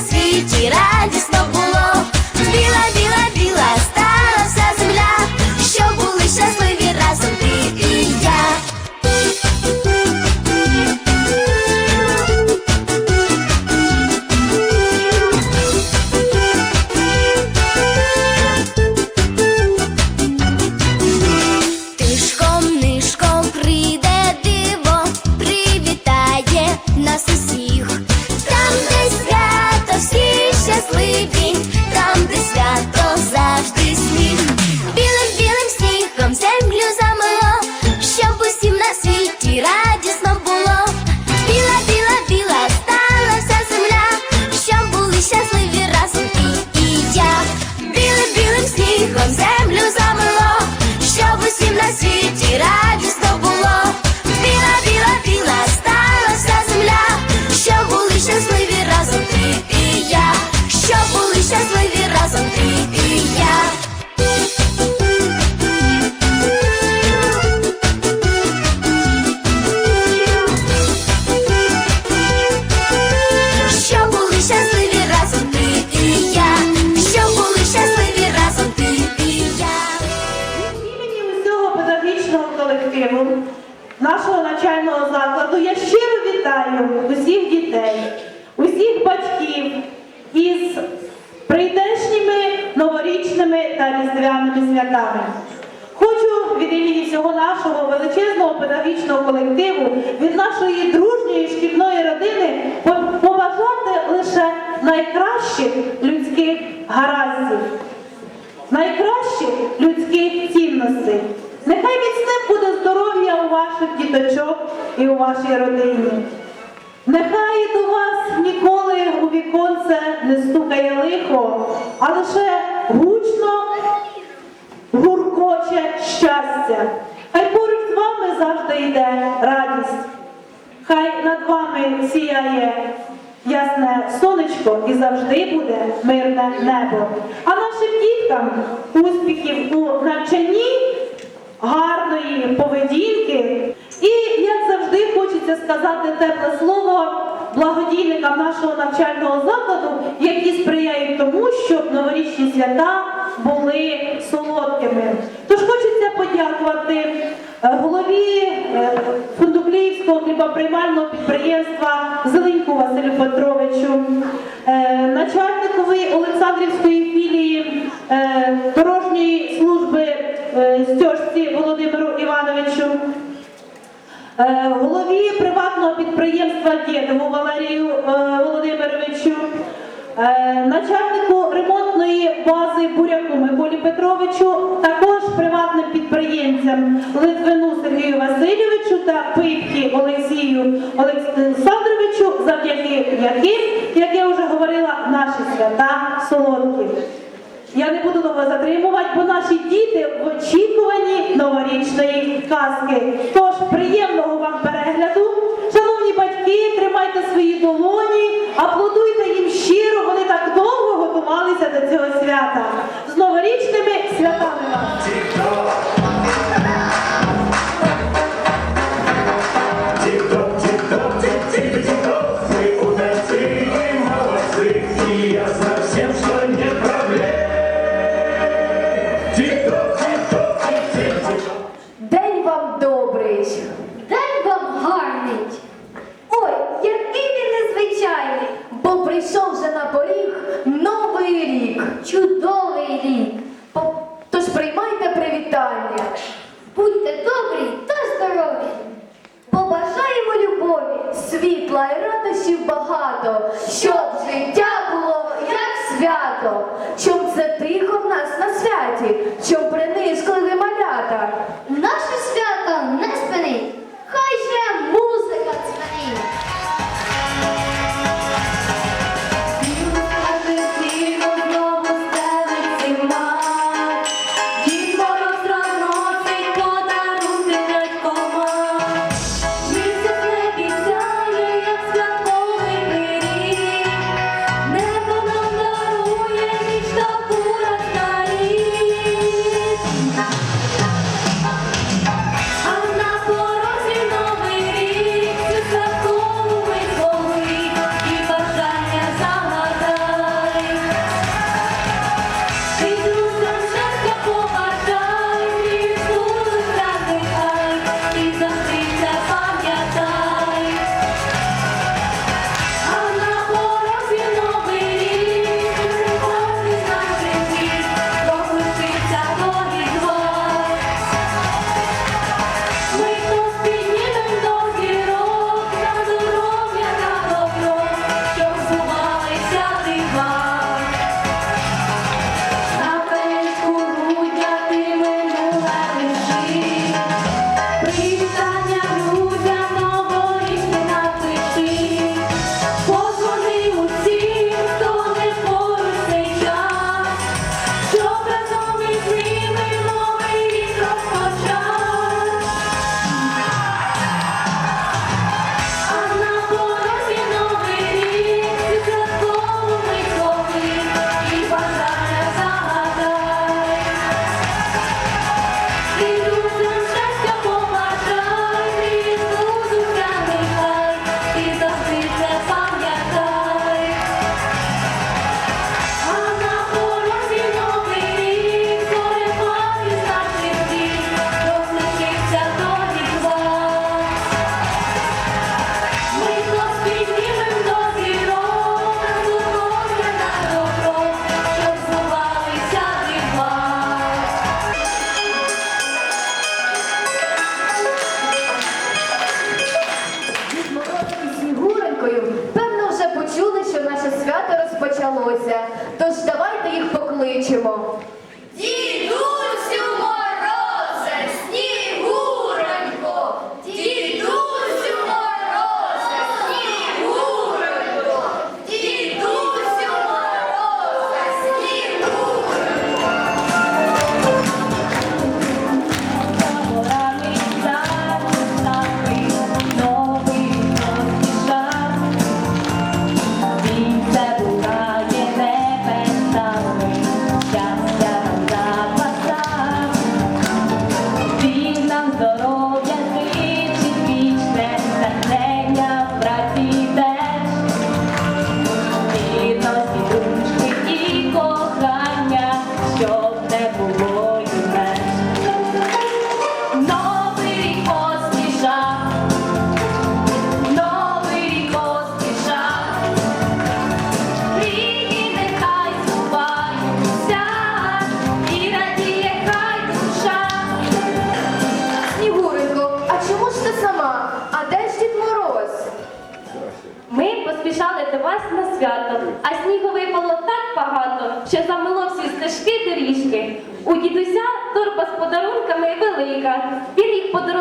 щоб усім на світі радісно було. Педагогічного колективу, від нашої дружньої шкільної родини побажати лише найкращих людських гараздів найкращих людських цінностей. Нехай міцним буде здоров'я у ваших діточок і у вашій родині. Нехай до вас ніколи у віконце не стукає лихо, а лише гучно гуркоче щастя. Хай поруч з вами завжди йде радість. Хай над вами сіяє ясне сонечко і завжди буде мирне небо. А нашим діткам успіхів у навчанні, гарної поведінки. І, як завжди, хочеться сказати тепле слово благодійникам нашого навчального закладу, які сприяють тому, щоб новорічні свята були солодкими. Тож хочеться подякувати голові е, Фундукліївського хлібоприймального підприємства Зеленьку Василю Петровичу, е, начальникові Олександрівської філії е, дорожньої служби е, стьожці Володимиру Івановичу. Е, голові приватного підприємства Дєдову Валерію е, Володимировичу, е, начальнику ремонтної бази Буряку Миколі Петровичу, також приватним підприємцям Литвину Сергію Васильовичу та Питки Олексію Олександровичу, завдяки яким, як я вже говорила, наші свята солодкі. Я не буду довго затримувати, бо наші діти в очікуванні новорічної казки. Тож приємного вам перегляду. Шановні батьки, тримайте свої долоні, аплодуйте їм щиро, готувалися до цього свята. З новорічними святами вас! Свято, щоб це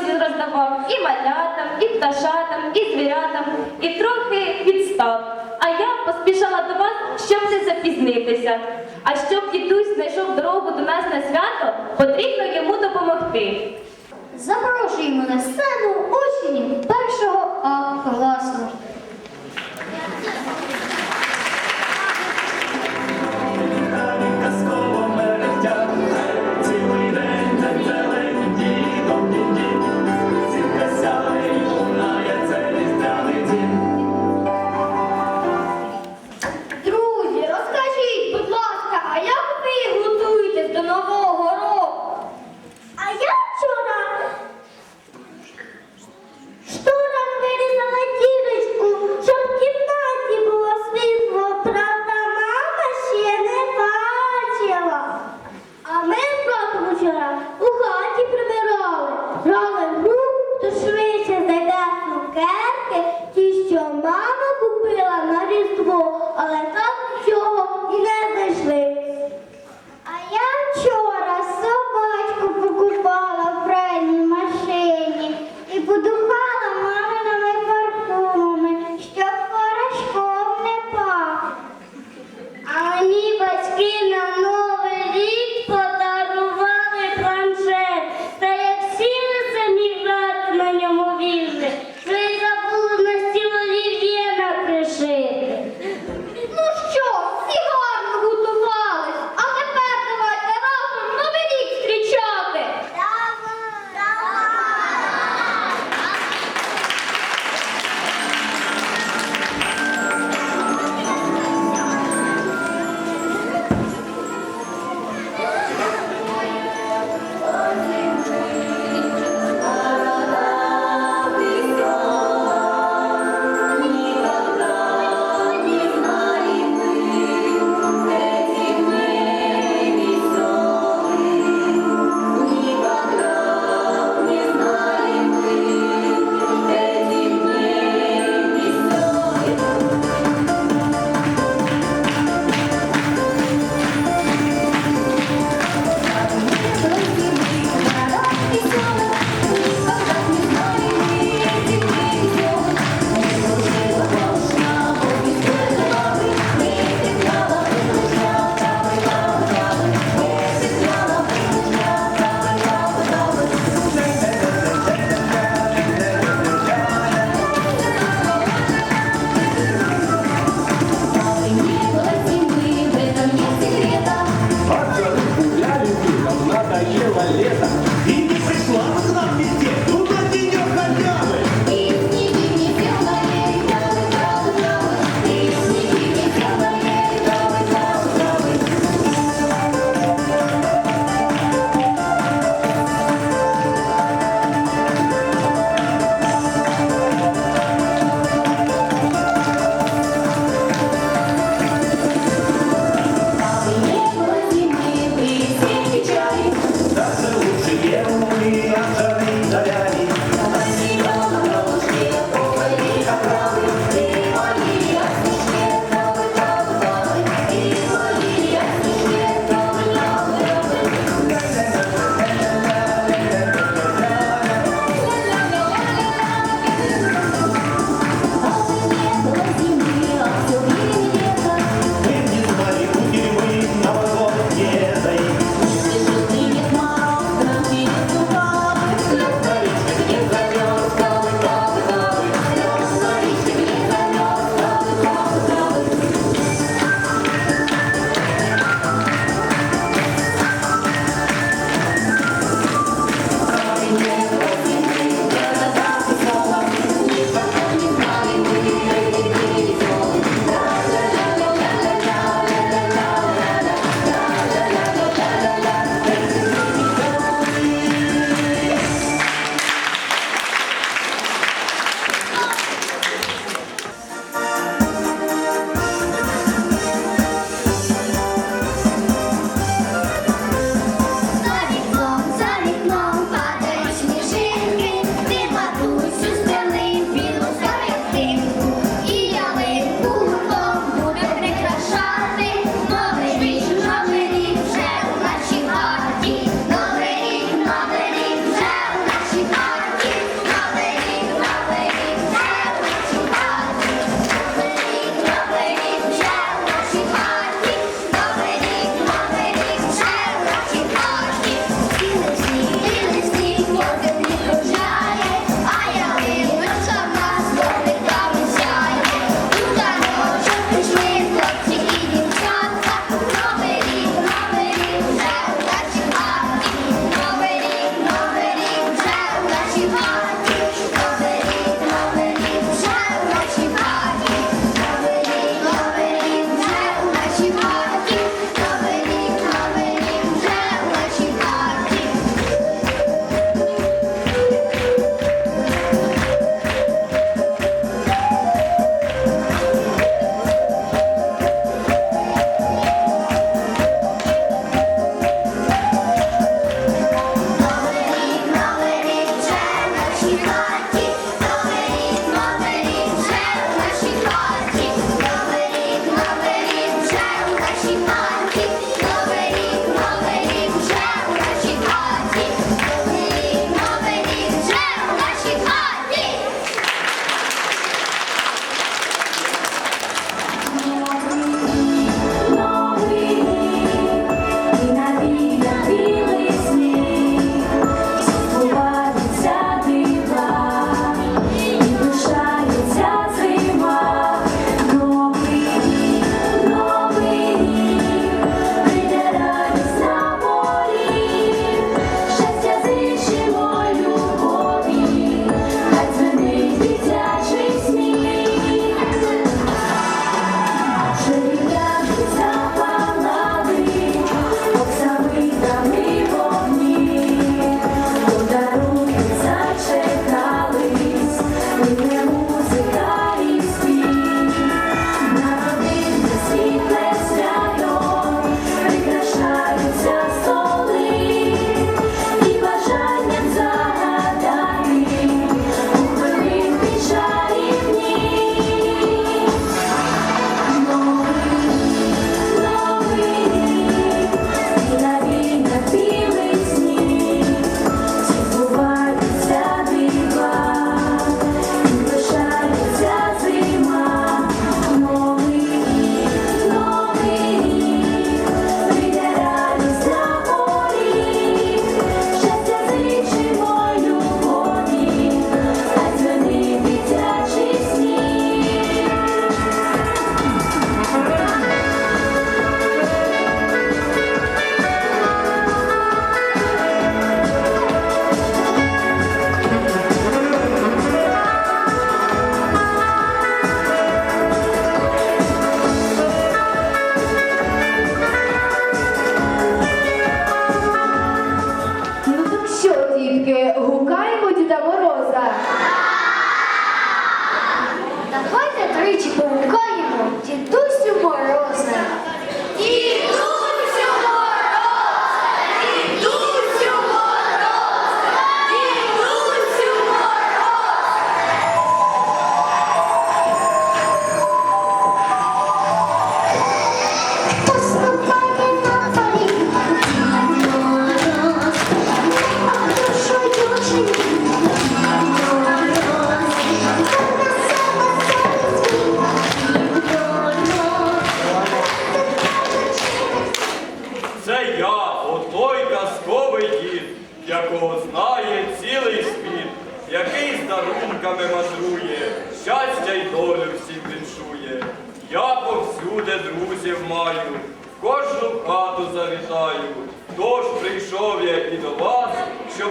розділ роздавав і малятам, і пташатам, і звірятам, і трохи відстав. А я поспішала до вас, щоб не запізнитися. А щоб дідусь знайшов дорогу до нас на свято, потрібно йому допомогти. Запрошуємо на сцену учнів першого А класу.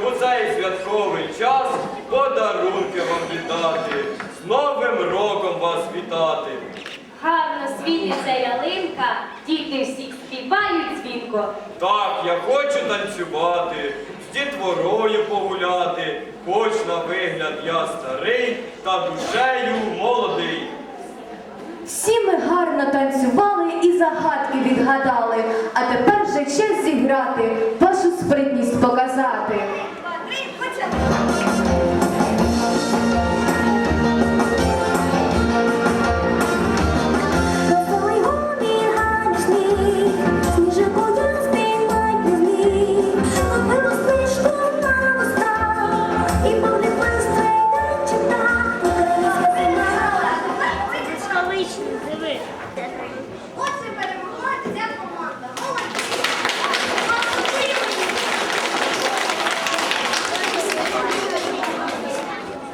У цей святковий час подарунки вам віддати, з Новим роком вас вітати. Гарно світиться ялинка, діти всі співають дзвінко. Так, я хочу танцювати, з дітворою погуляти, хоч на вигляд я старий, та душею молодий. Всі ми гарно танцювали і загадки відгадали, а тепер вже час зіграти, вашу спритність показати. Оце перемогла ця команда. Молодці!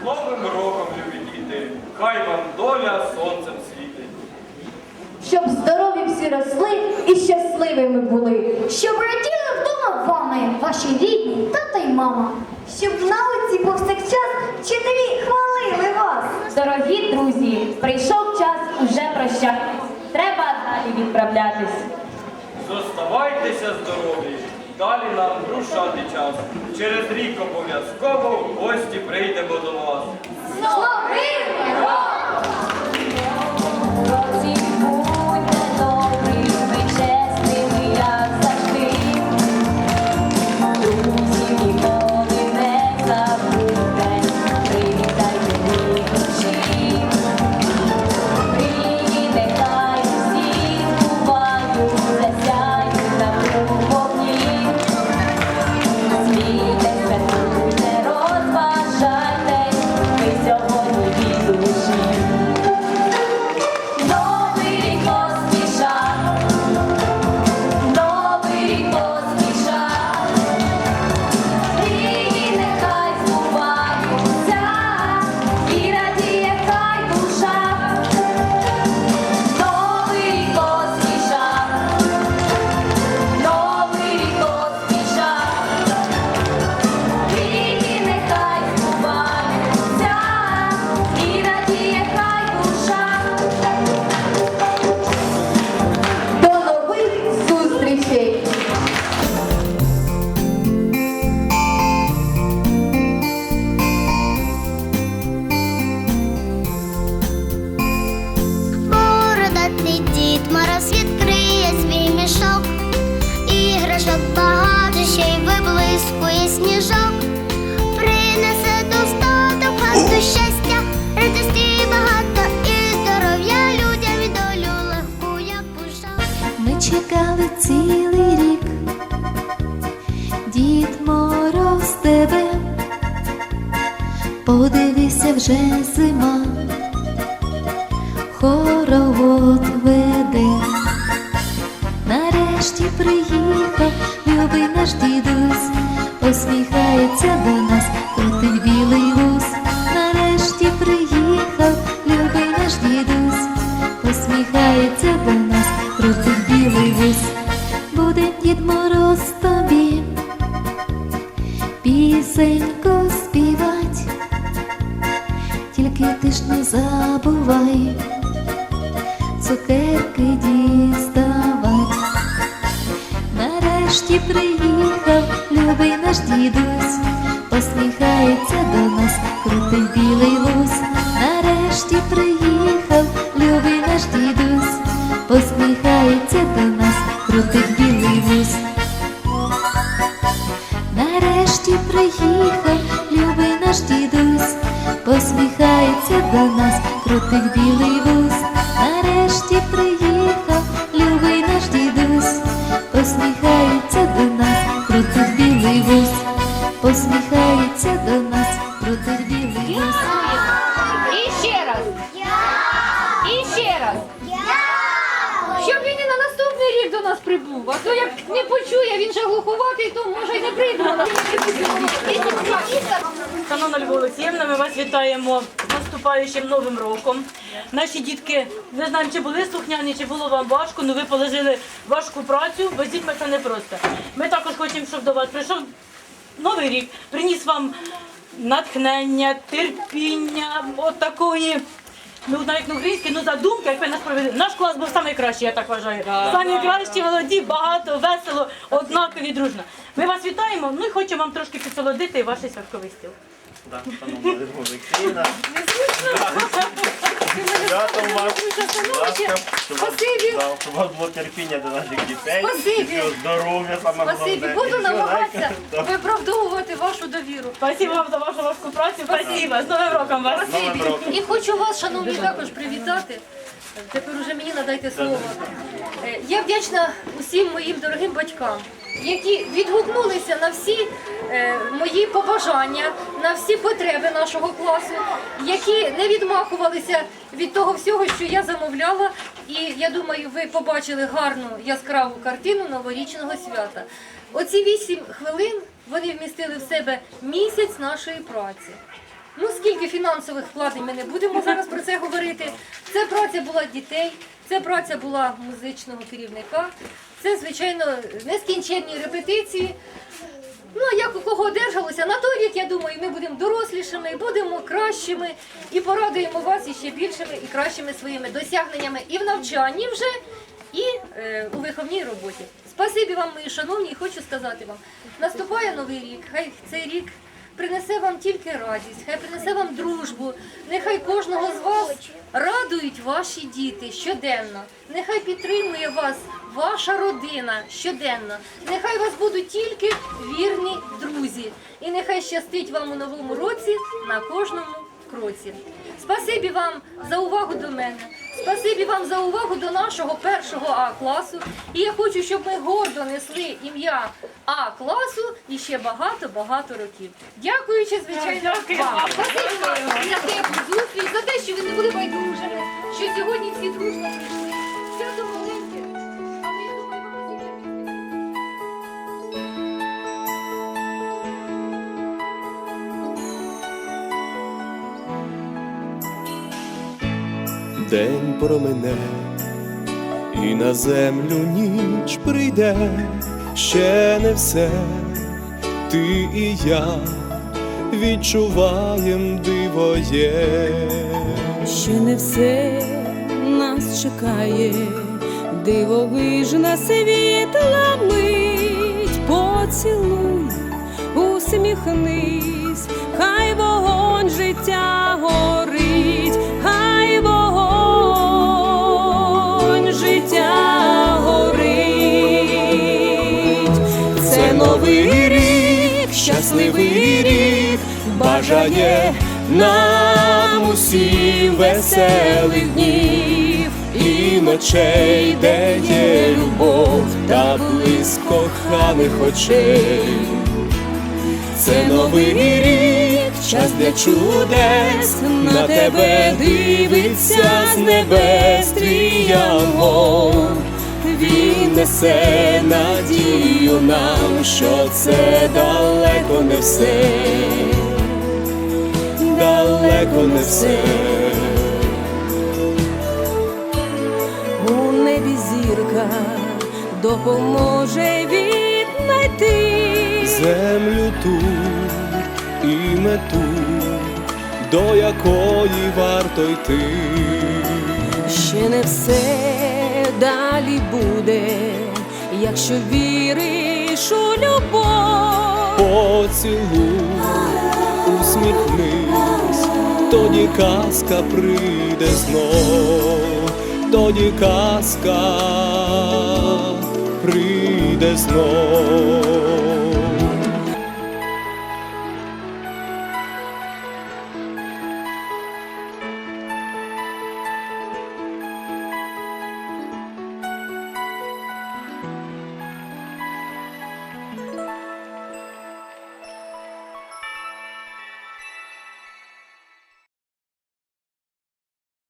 Новим роком, любі діти, хай вам доля сонцем світить. Щоб здорові всі росли і щасливими були. Щоб раділи вдома вами, ваші рідні, тата й мама. Щоб в науці повсякчас вчителі хвалили вас. Дорогі друзі, прийшов час уже прощати. Треба далі відправлятись. Зоставайтеся здорові, далі нам рушати час. Через рік обов'язково в гості прийдемо до вас. З посміхається до нас, крутить білий вуз. Нарешті приїхав, любий наш дідусь, посміхається до нас, крутить білий вуз. Буде дід Мороз тобі, пісеньку співать, тільки ти ж не забувай цукерки діставать. Нарешті приїхав любий наш дідусь, посміхається до нас, крутий білий вуз. Вітаємо з наступаючим новим роком. Наші дітки, не знаємо, чи були слухняні, чи було вам важко, але ви положили важку працю, бо з дітьми це непросто. Ми також хочемо, щоб до вас прийшов новий рік, приніс вам натхнення, терпіння, от такої. Ну, навіть на українській, ну задумки, як ви нас провели. Наш клас був найкращий, я так вважаю. Самі кращі, молоді, багато, весело, однакові, дружно. Ми вас вітаємо, ну і хочемо вам трошки підсолодити ваш святковий стіл. Так, шановна Любов Олексіївна. Святом вас, будь ласка, щоб вас, да, щоб у вас було терпіння до наших дітей. Спасибі. і всього Здоров'я саме головне. І буду всього намагатися найкращого. виправдовувати вашу довіру. Спасибо вам за вашу важку працю, спасибо, з Новим роком вас. З Новим роком. І хочу вас, шановні, також привітати. Тепер уже мені надайте слово. Е, Я вдячна усім моїм дорогим батькам, які відгукнулися на всі е, мої побажання, на всі потреби нашого класу, які не відмахувалися від того всього, що я замовляла. І я думаю, ви побачили гарну яскраву картину новорічного свята. Оці вісім хвилин вони вмістили в себе місяць нашої праці. Ну, скільки фінансових вкладень ми не будемо зараз про це говорити. Це праця була дітей, це праця була музичного керівника, це, звичайно, нескінченні репетиції. Ну, а як у кого одержалося, на той рік, я думаю, ми будемо дорослішими, будемо кращими і порадуємо вас іще більшими і кращими своїми досягненнями і в навчанні вже, і е, у виховній роботі. Спасибі вам, мої шановні, і хочу сказати вам, наступає новий рік, хай цей рік принесе вам тільки радість, хай принесе вам дружбу, нехай кожного з вас радують ваші діти щоденно. Нехай підтримує вас ваша родина щоденно. Нехай вас будуть тільки вірні друзі. І нехай щастить вам у новому році на кожному кроці. Спасибі вам за увагу до мене. Спасибі вам за увагу до нашого першого А класу. І я хочу, щоб ми гордо несли ім'я А класу і ще багато-багато років. Дякуючи, звичайно, вам. Спасибі вам за теплу зустріч, за те, що ви не були байдужими, що сьогодні всі дружно прийшли. День промине, і на землю ніч прийде, ще не все, ти і я відчуваєм диво є. Ще не все нас чекає, дивовижна світла мить, поцілуй, усміхнись, хай вогонь життя горить, щасливий рік, бажає нам усім веселих днів і ночей, де є любов та блиск коханих очей. Це новий рік, час для чудес, на тебе дивиться з небес твій янгол. Він несе надію нам, що це далеко не все, далеко не все. У небі зірка допоможе віднайти. землю ту і мету, до якої варто йти. Ще не все далі буде, якщо віриш у любов. Поцілуй, усміхнись, тоді казка прийде знов, тоді казка прийде знов.